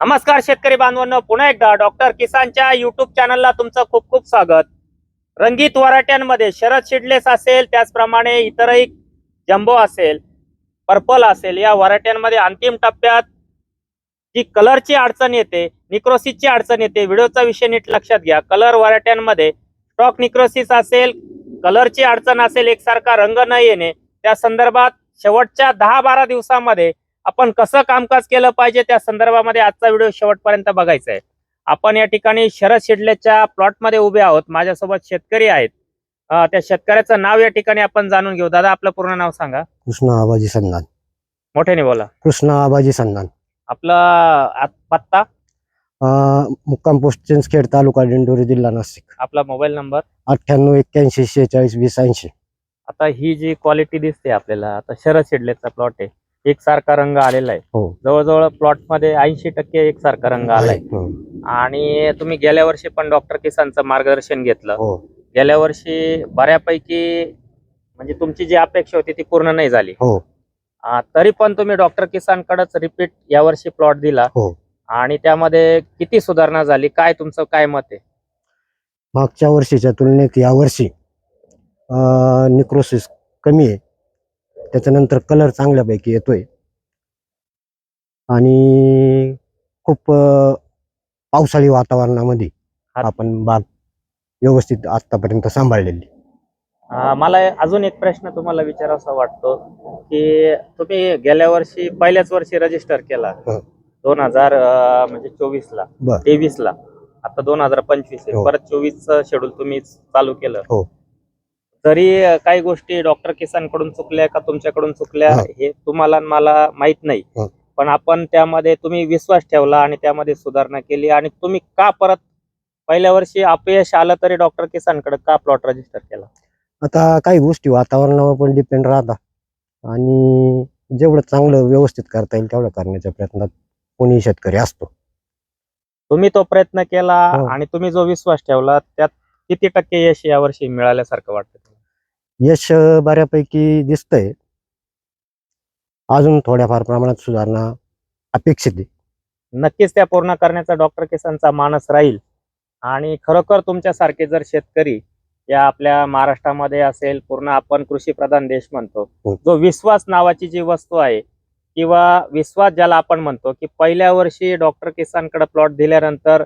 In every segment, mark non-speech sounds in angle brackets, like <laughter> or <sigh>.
नमस्कार शेतकरी बांधवांनो पुन्हा एकदा डॉक्टर किसानच्या युट्यूब चॅनलला तुमचं खूप खूप स्वागत. रंगीत वराट्यांमध्ये शरद शिडलेस असेल त्याचप्रमाणे इतरही जम्बो असेल पर्पल असेल या वराट्यांमध्ये अंतिम टप्प्यात जी कलरची अडचण येते निक्रोसिसची अडचण येते व्हिडिओचा विषय नीट लक्षात घ्या. कलर वराट्यांमध्ये स्टॉक निक्रोसिस असेल कलरची अडचण असेल एकसारखा रंग न येणे त्या संदर्भात शेवटच्या दहा बारा दिवसामध्ये आपण कसं कामकाज केलं पाहिजे त्या संदर्भामध्ये आजचा व्हिडिओ शेवटपर्यंत बघायचा आहे आपण या ठिकाणी शरद शिडलेच्या प्लॉटमध्ये उभे आहोत. माझ्यासोबत शेतकरी आहेत. त्या शेतकऱ्याचं नाव या ठिकाणी आपण जाणून घेऊ. दादा आपलं पूर्ण नाव सांगा. कृष्णा आबाजी सन्नान. मोठ्याने बोला. कृष्णा आबाजी सन्नान. आपला आत- पत्ता? मुक्काम पोस्ट चिंचखेड तालुका दिंडोरी जिल्हा नाशिक. आपला मोबाईल नंबर? अठ्ठ्याण्णव एक्क्याऐंशी शेहेचाळीस वीस ऐंशी. आता ही जी क्वालिटी दिसते आपल्याला आता शरद शिडलेचा प्लॉट आहे. एकसारखा रंग आलेला आहे. हो. जवळजवळ प्लॉटमध्ये ऐंशी टक्के एकसारखा रंग आलाय हं. आणि तुम्ही गेल्या वर्षी पण डॉक्टर किसानचं मार्गदर्शन घेतलं. हो. गेल्या वर्षी बऱ्यापैकी म्हणजे तुमची जी अपेक्षा होती ती पूर्ण नाही झाली. हो. आ, तरी पण तुम्ही डॉक्टर किसानकडेच रिपीट यावर्षी प्लॉट दिला. हो. आणि त्यामध्ये किती सुधारणा झाली? काय तुमचं काय मत आहे? मागच्या वर्षीच्या तुलनेत या वर्षी निक्रोसिस कमी आहे. त्याच्यानंतर कलर चांगल्यापैकी येतोय आणि खूप पावसाळी वातावरणामध्ये. आपण बाग व्यवस्थित आतापर्यंत सांभाळलेली मला अजून एक प्रश्न तुम्हाला विचारावा वाटतो की तुम्ही गेल्या वर्षी पहिल्याच वर्षी रजिस्टर केला हं. दोन हजार म्हणजे चोवीस ला बर तेवीस ला आता दोन हजार पंचवीस हो. परत चोवीस शेड्यूल तुम्ही चालू केलं हो. तरी काही गोष्टी डॉक्टर किसानकडून चुकल्या का तुमच्याकडून चुकल्या हं. तुम्हाला मला माहीत नाही. पण आपण त्यामध्ये तुम्ही विश्वास ठेवला आणि त्यामध्ये सुधारणा केली आणि तुम्ही का परत पहिल्या वर्षी अपयश आलं तरी डॉक्टर किसानकडे का प्लॉट रजिस्टर केला आता काही गोष्टी वातावरणावर पण डिपेंड राहतात आणि जेवढं चांगलं व्यवस्थित करता येईल तेवढं करण्याच्या प्रयत्नात कोणी शेतकरी असतो तुम्ही तो प्रयत्न केला हो. आणि तुम्ही जो विश्वास ठेवला त्यात किती टक्के यश यावर्षी मिळाल्यासारखं वाटतं? यश बऱ्यापैकी दिसतंय. अजून थोड्याफार प्रमाणात सुधारणा अपेक्षित आहे. नक्कीच त्या पूर्ण करण्याचा डॉक्टर किसानचा मानस राहील. आणि खरोखर तुमच्यासारखे जर शेतकरी या आपल्या महाराष्ट्रामध्ये असेल पूर्ण आपण कृषी प्रधान देश म्हणतो हो. जो विश्वास नावाची जी वस्तू आहे किंवा विश्वास ज्याला आपण म्हणतो की पहिल्या वर्षी डॉक्टर किसानकडे प्लॉट दिल्यानंतर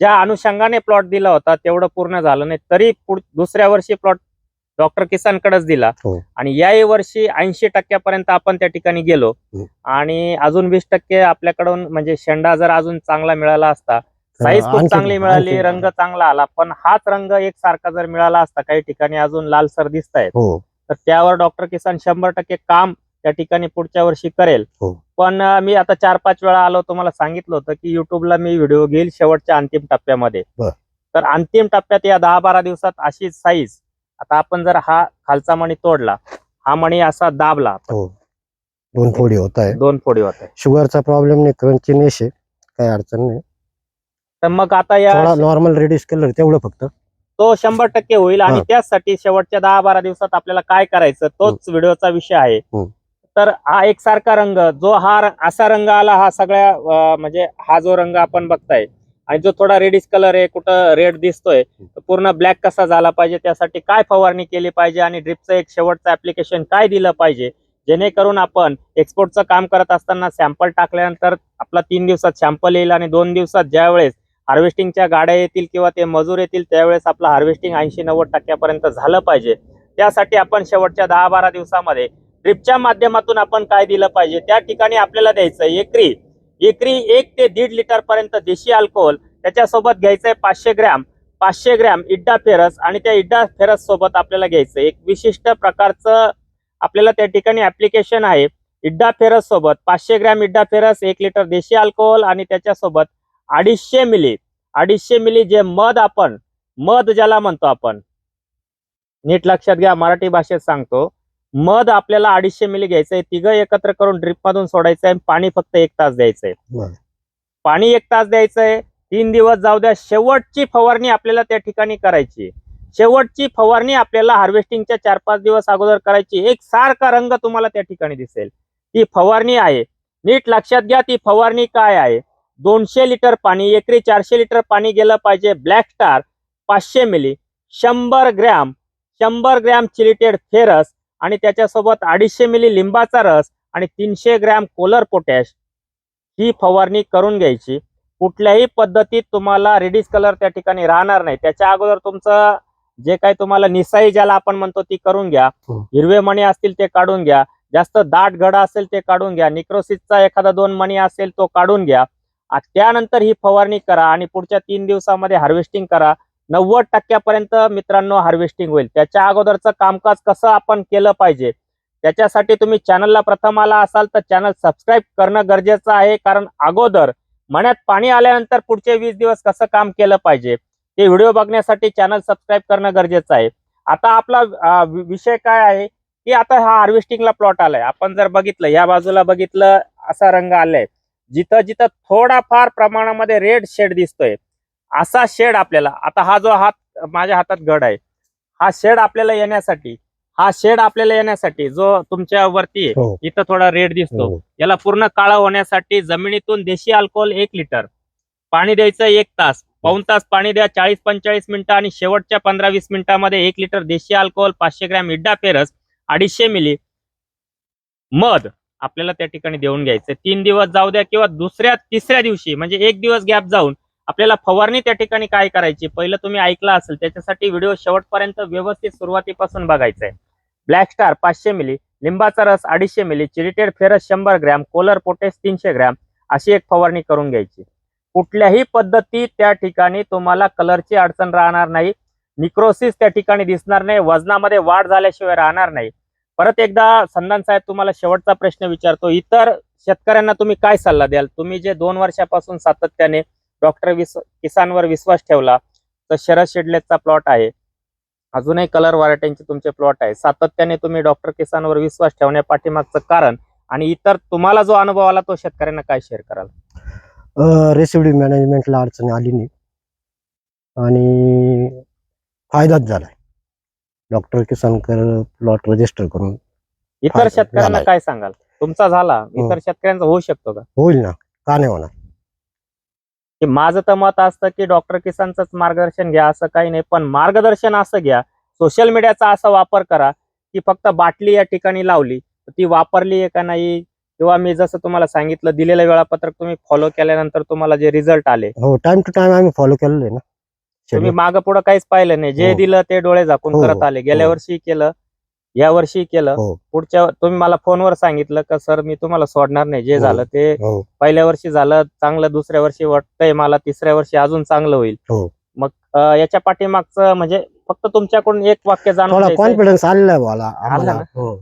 ज्या अनुषंगाने प्लॉट दिला होता तेवढं पूर्ण झालं नाही तरी पुढ- दुसऱ्या वर्षी प्लॉट डॉक्टर किसानकडेच दिला हो. आणि याही वर्षी ऐंशी टक्क्यापर्यंत आपण त्या ठिकाणी गेलो हं. आणि अजून वीस टक्के आपल्याकडून म्हणजे शेंडा जर अजून चांगला मिळाला असता साईज खूप आणखी- चांगली मिळाली आणखी- रंग चांगला आला पण हाच रंग एक सारखा जर मिळाला असता काही ठिकाणी अजून लालसर दिसत आहेत हो तर त्यावर डॉक्टर किसान शंभर टक्के काम त्या ठिकाणी पुढच्या वर्षी करेल हो. पण अं, मी आता चार पाच वेळा आलो तुम्हाला सांगितलं होतं की युट्यूबला मी व्हिडिओ घेईल शेवटच्या अंतिम टप्प्यामध्ये बर. तर अंतिम टप्प्यात या दहा बारा दिवसात अशी साईज आता आपण जर हा खालचा मणी तोडला हा मणी असा दाबला हो. दोन फोडी होत आहे. दोन फोडी होते शुगरचा प्रॉब्लेम नाही क्रंचीनेस आहे काही अडचण नाही. तर मग आता या थोडा नॉर्मल रेडिश कलर तेवढं फक्त. तो शंभर टक्के होईल आणि. त्याचसाठी शेवटच्या दहा बारा दिवसात आपल्याला काय करायचं तोच व्हिडिओचा विषय आहे. तर हा एकसारखा रंग जो हा असा रंग आला हा सगळ्या म्हणजे हा जो रंग आपण बघताय आणि जो थोडा रेडिश कलर आहे कुठं रेड दिसतोय पूर्ण ब्लॅक कसा झाला पाहिजे त्यासाठी काय फवारणी केली पाहिजे आणि ड्रिपचं एक शेवटचं ऍप्लिकेशन काय दिलं पाहिजे जेणेकरून आपण एक्सपोर्टचं काम करत असताना सॅम्पल टाकल्यानंतर आपला तीन दिवसात सॅम्पल येईल आणि दोन दिवसात ज्यावेळेस हार्वेस्टिंगच्या गाड्या येतील किंवा ते मजूर येतील त्यावेळेस आपलं हार्वेस्टिंग ऐंशी नव्वद टक्क्यापर्यंत झालं पाहिजे. त्यासाठी आपण शेवटच्या दहा बारा दिवसामध्ये ड्रिपच्या माध्यमातून आपण काय दिलं पाहिजे त्या ठिकाणी आपल्याला द्यायचं एकरी. एकरी एक ते दीड लिटर पर्यंत देशी अल्कोहोल त्याच्यासोबत घ्यायचंय पाचशे ग्रॅम. पाचशे ग्रॅम इड्डा फेरस आणि त्या इड्डा फेरस सोबत आपल्याला घ्यायचं. एक विशिष्ट प्रकारचं आपल्याला त्या ठिकाणी ऍप्लिकेशन आहे. इड्डा फेरस सोबत पाचशे ग्रॅम इड्डा फेरस एक लिटर देशी अल्कोहोल आणि त्याच्यासोबत अडीचशे मिली. अडीचशे मिली जे मध आपण मध ज्याला म्हणतो आपण. नीट लक्षात घ्या मराठी भाषेत सांगतो. मध आपल्याला अडीचशे मिली घ्यायचंय. तिघं एकत्र करून ड्रिप मधून सोडायचंय पाणी फक्त एक तास द्यायचंय. पाणी एक तास द्यायचंय. तीन दिवस जाऊ द्या शेवटची फवारणी आपल्याला त्या ठिकाणी करायची. शेवटची फवारणी आपल्याला हार्वेस्टिंगच्या चार पाच दिवस अगोदर करायची. एक सारखा रंग तुम्हाला त्या ठिकाणी दिसेल. ती फवारणी आहे. नीट लक्षात घ्या ती फवारणी काय आहे? दोनशे लिटर पाणी एकरी चारशे लिटर पाणी गेलं पाहिजे. ब्लॅक स्टार पाचशे मिली शंभर ग्रॅम शंभर ग्रॅम चिलिटेड फेरस आणि त्याच्यासोबत अडीचशे मिली लिंबाचा रस आणि तीनशे ग्रॅम कोलर पोटॅश ही फवारणी करून घ्यायची. कुठल्याही पद्धतीत तुम्हाला रेडिस कलर त्या ठिकाणी राहणार नाही. त्याच्या अगोदर तुमचं जे काही तुम्हाला निसाई ज्याला आपण म्हणतो ती करून घ्या. हम्म. हिरवे मणी असतील ते काढून घ्या. जास्त दाट घडा असेल ते काढून घ्या. निक्रोसिसचा एखादा दोन मणी असेल तो काढून घ्या. त्यानंतर ही फवारणी करा आणि पुढच्या तीन दिवसामध्ये हार्वेस्टिंग करा. नव्वद टक्क्यापर्यंत मित्रांनो हार्वेस्टिंग होईल. त्याच्या अगोदरचं कामकाज कसं आपण केलं पाहिजे? त्याच्यासाठी तुम्ही चॅनलला प्रथम आला असाल तर चॅनल सबस्क्राईब करणं गरजेचं आहे. कारण अगोदर मण्यात पाणी आल्यानंतर पुढचे वीस दिवस कसं काम केलं पाहिजे? ते व्हिडिओ बघण्यासाठी चॅनल सबस्क्राईब करणं गरजेचं आहे. आता आपला विषय काय आहे? की आता हा हार्वेस्टिंगला प्लॉट आलाय. आपण जर बघितलं या बाजूला बघितलं असा रंग आलाय. जिथं जिथं थोडाफार प्रमाणामध्ये रेड शेड दिसतोय. असा शेड आपल्याला आता हा जो हात माझ्या हातात घड आहे. हा शेड आपल्याला येण्यासाठी हा शेड आपल्याला येण्यासाठी जो तुमच्या वरती आहे हो. इथं थोडा रेड दिसतो. हो. याला पूर्ण काळा होण्यासाठी जमिनीतून देशी अल्कोहोल एक लिटर. पाणी द्यायचं एक तास. पाऊन तास पाणी द्या चाळीस पंचेचाळीस मिनिटं आणि शेवटच्या पंधरा वीस मिनिटांमध्ये एक लिटर देशी अल्कोहोल पाचशे ग्रॅम इड्डा पेरस अडीचशे मिली मध आपल्याला त्या ठिकाणी देऊन घ्यायचं. तीन दिवस जाऊ द्या किंवा दुसऱ्या तिसऱ्या दिवशी म्हणजे एक दिवस गॅप जाऊन आपल्याला फवारणी त्या ठिकाणी काय करायची? पहिलं तुम्ही ऐकलं असेल त्याच्यासाठी व्हिडिओ शेवटपर्यंत व्यवस्थित सुरुवातीपासून बघायचा आहे ब्लॅक स्टार पाचशे मिली लिंबाचा रस अडीचशे मिली चिरिटेड फेरस शंभर ग्रॅम कोलर पोटेस तीनशे ग्रॅम अशी एक फवारणी करून घ्यायची. कुठल्याही पद्धती त्या ठिकाणी तुम्हाला कलरची अडचण राहणार नाही. निक्रोसिस त्या ठिकाणी दिसणार नाही. वजनामध्ये वाढ झाल्याशिवाय राहणार नाही. परत एकदा संदान साहेब तुम्हाला शेवटचा प्रश्न विचारतो. इतर शेतकऱ्यांना तुम्ही काय सल्ला द्याल? तुम्ही जे दोन वर्षापासून सातत्याने डॉक्टर विस किसानवर विश्वास ठेवला तर शरद शेडलेचा प्लॉट आहे. अजूनही कलर व्हरायटीचे तुमचे प्लॉट आहे सातत्याने तुम्ही डॉक्टर किसानवर विश्वास ठेवण्या पाठीमागचं कारण आणि इतर तुम्हाला जो अनुभव आला तो शेतकऱ्यांना काय शेअर कराल? रेसिड्यू मॅनेजमेंटला अडचणी आली नाही. आणि फायदाच झालाय. डॉक्टर किसानकर प्लॉट रजिस्टर करून इतर शेतकऱ्यांना. काय सांगाल? तुमचा झाला. इतर शेतकऱ्यांचा होऊ शकतो का? होईल ना. का नाही होणार? की माझं तर मत असतं की डॉक्टर किसानचंच मार्गदर्शन घ्या असं काही नाही. पण मार्गदर्शन असं घ्या. सोशल मीडियाचा असा वापर करा की फक्त बाटली या ठिकाणी लावली. ती वापरली आहे का नाही? किंवा मी जसं तुम्हाला सांगितलं दिलेलं वेळापत्रक तुम्ही फॉलो केल्यानंतर तुम्हाला जे रिझल्ट आले. हो टाइम टू टाइम आम्ही फॉलो केलेलं ना. तुम्ही. मागं पुढं काहीच पाहिलं नाही. जे हो. दिलं ते डोळे झाकून हो, करत आले. गेल्या हो. वर्षी केलं. या वर्षी केलं. हो. पुढच्या तुम्ही मला फोनवर सांगितलं का सर मी तुम्हाला सोडणार नाही. जे हो. झालं ते हो. पहिल्या वर्षी झालं चांगलं. दुसऱ्या वर्षी वाटतंय मला. तिसऱ्या वर्षी अजून चांगलं होईल. हो. मग अं, याच्या पाठीमागचं म्हणजे फक्त तुमच्याकडून एक वाक्य जाणून घ्यायचंय. कॉन्फिडन्स आलेला आहे मला. आम्हाला. ना? हो.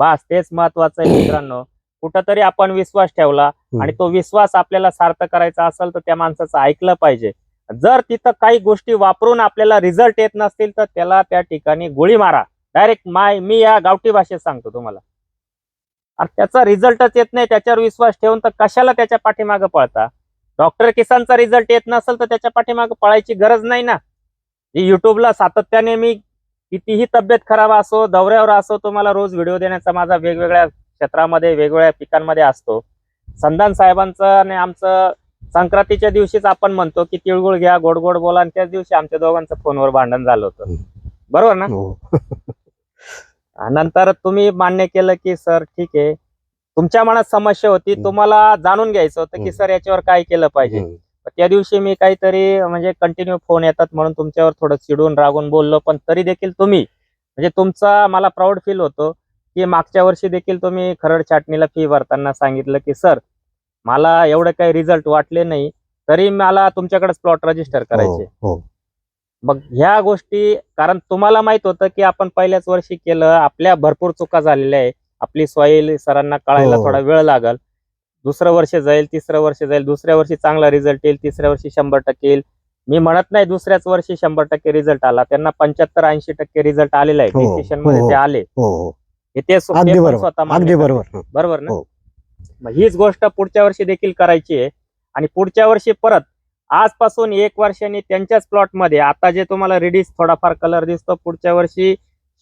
बस तेच महत्वाचं आहे मित्रांनो. कुठंतरी आपण विश्वास ठेवला हम्म. आणि तो विश्वास आपल्याला सार्थ करायचा असेल तर त्या माणसाचं ऐकलं पाहिजे. जर तिथं काही गोष्टी वापरून आपल्याला रिझल्ट येत नसतील तर त्याला त्या ठिकाणी गोळी मारा. डायरेक्ट माय मी या गावठी भाषेत सांगतो तुम्हाला. अरे त्याचा रिझल्टच येत नाही त्याच्यावर विश्वास ठेवून तर कशाला त्याच्या पाठीमागं पळता? डॉक्टर किसानचा रिझल्ट येत नसेल तर त्याच्या पाठीमागं पळायची गरज नाही ना? जी युट्यूबला सातत्याने मी कितीही तब्येत खराब असो दौऱ्यावर असो तुम्हाला रोज व्हिडिओ देण्याचा माझा वेगवेगळ्या क्षेत्रामध्ये वेगवेगळ्या पिकांमध्ये असतो. संधान साहेबांचं आणि आमचं संक्रांतीच्या दिवशीच आपण म्हणतो की तिळगुळ घ्या गोड गोड बोला. आणि त्याच दिवशी आमच्या दोघांचं फोनवर भांडण झालं होतं. बरोबर ना? हो. <laughs> नंतर तुम्ही मान्य केलं की सर ठीक आहे तुमच्या मनात समस्या होती. तुम्हाला जाणून घ्यायचं होतं की. सर याच्यावर काय केलं पाहिजे. त्या दिवशी मी काहीतरी म्हणजे कंटिन्यू फोन येतात म्हणून तुमच्यावर थोडं चिडून रागून बोललो पण तरी देखील तुम्ही म्हणजे तुमचा मला प्राऊड फील होतो की मागच्या वर्षी देखील तुम्ही खरड छाटणीला फी भरताना सांगितलं की सर मला एवढे काही रिझल्ट वाटले नाही तरी मला तुमच्याकडेच प्लॉट रजिस्टर करायचे हो हो मग ह्या गोष्टी कारण तुम्हाला माहीत होतं की आपण पहिल्याच वर्षी केलं आपल्या भरपूर चुका झालेल्या आहे. आपली सॉईल सरांना कळायला हो. थोडा वेळ लागल. दुसरं वर्ष जाईल तिसरं वर्ष जाईल दुसऱ्या वर्षी चांगला रिझल्ट येईल तिसऱ्या वर्षी शंभर टक्के येईल. मी म्हणत नाही दुसऱ्याच वर्षी शंभर टक्के रिझल्ट आला. त्यांना पंच्याहत्तर ऐंशी टक्के रिझल्ट आलेला आहे. हो, डिसिशनमध्ये हो, ते आले. हो ते स्व- ते अगदी पण बरोबर स्वतः मान्य अगदी करतात. बरोबर. बरोबर ना? हो. मग हीच गोष्ट पुढच्या वर्षी देखील करायची आहे. आणि पुढच्या वर्षी परत आजपासून एक वर्षाने त्यांच्याच प्लॉटमध्ये. आता जे तुम्हाला रेडीस थोडाफार कलर दिसतो पुढच्या वर्षी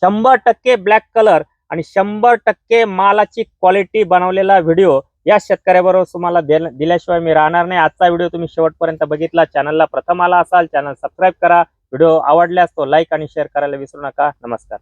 शंभर टक्के ब्लॅक कलर आणि शंभर टक्के मालाची क्वालिटी बनवलेला व्हिडिओ या शेतकऱ्याबरोबर तुम्हाला दिल्याशिवाय मी राहणार नाही. आजचा व्हिडिओ तुम्ही शेवटपर्यंत बघितला. चॅनलला प्रथम आला असाल चॅनल सबस्क्राईब करा. व्हिडिओ आवडल्यास तो लाईक आणि शेअर करायला विसरू नका. नमस्कार.